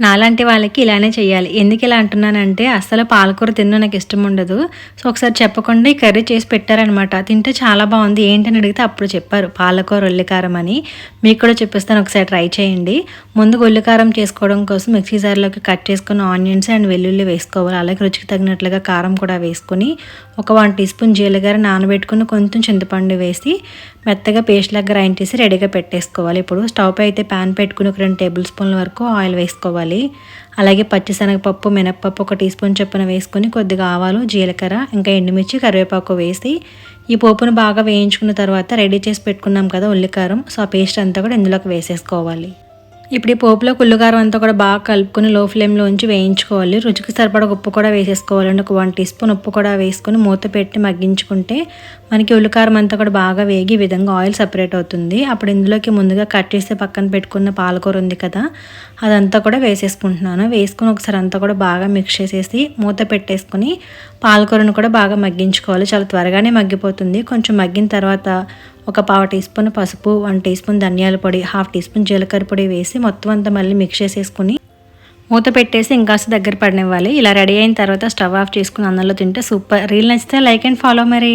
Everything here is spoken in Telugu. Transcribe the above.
నాలాంటి వాళ్ళకి ఇలానే చేయాలి ఎందుకు ఇలా అంటున్నానంటే అస్సలు పాలకూర తిన్న నాకు ఇష్టం ఉండదు. సో ఒకసారి చెప్పకుండా ఈ కర్రీ చేసి పెట్టారనమాట. తింటే చాలా బాగుంది. ఏంటని అడిగితే అప్పుడు చెప్పారు. పాలకూర ఉల్లికారం అని. మీకు కూడా చెప్పిస్తాను. ఒకసారి ట్రై చేయండి. ముందు ఉల్లికారం చేసుకోవడం కోసం మిక్సీ జార్లోకి కట్ చేసుకున్న ఆనియన్స్ అండ్ వెల్లుల్లి వేసుకోవాలి. అలాగే రుచికి తగినట్లుగా కారం కూడా వేసుకొని ఒక వన్ టీ స్పూన్ జీలకర్ర నానబెట్టుకుని కొంచెం చింతపండు వేసి మెత్తగా పేస్ట్ లాగా గ్రైండ్ చేసి రెడీగా పెట్టేసుకోవాలి. ఇప్పుడు స్టవ్ పై అయితే ప్యాన్ పెట్టుకుని ఒక రెండు టేబుల్ స్పూన్ల వరకు ఆయిల్ వేసుకోవాలి. అలాగే పచ్చిశనగపప్పు మినప్పప్పు ఒక టీ స్పూన్ చొప్పున వేసుకొని కొద్దిగా ఆవాలు జీలకర్ర ఇంకా ఎండుమిర్చి కరివేపాకు వేసి ఈ పోపును బాగా వేయించుకున్న తర్వాత రెడీ చేసి పెట్టుకున్నాం కదా ఉల్లికారం. సో ఆ పేస్ట్ అంతా కూడా ఇందులోకి వేసేసుకోవాలి. ఇప్పుడు ఈ పోపులో కుళ్ళుగారం అంతా కూడా బాగా కలుపుకొని లో ఫ్లేమ్లో ఉంచి వేయించుకోవాలి. రుచికి సరిపడ ఉప్పు కూడా వేసేసుకోవాలండి. ఒక వన్ టీ స్పూన్ ఉప్పు కూడా వేసుకొని మూత పెట్టి మగ్గించుకుంటే మనకి ఉల్లికారం అంతా కూడా బాగా వేగి ఈ విధంగా ఆయిల్ సపరేట్ అవుతుంది. అప్పుడు ఇందులోకి ముందుగా కట్ చేసి పక్కన పెట్టుకున్న పాలకూర ఉంది కదా అదంతా కూడా వేసేసుకుంటున్నాను. వేసుకుని ఒకసారి అంతా కూడా బాగా మిక్స్ చేసేసి మూత పెట్టేసుకొని పాలకూరను కూడా బాగా మగ్గించుకోవాలి. చాలా త్వరగానే మగ్గిపోతుంది. కొంచెం మగ్గిన తర్వాత ఒక పావు టీ స్పూన్ పసుపు వన్ టీ స్పూన్ ధనియాల పొడి హాఫ్ టీ స్పూన్ జీలకర్ర పొడి వేసి మొత్తం అంతా మళ్ళీ మిక్స్ చేసేసుకుని మూత పెట్టేసి ఇంకాస్త దగ్గర పడినివ్వాలి. ఇలా రెడీ అయిన తర్వాత స్టవ్ ఆఫ్ చేసుకుని అన్నంలో తింటే సూపర్. రీల్ నచ్చితే లైక్ అండ్ ఫాలో మరి.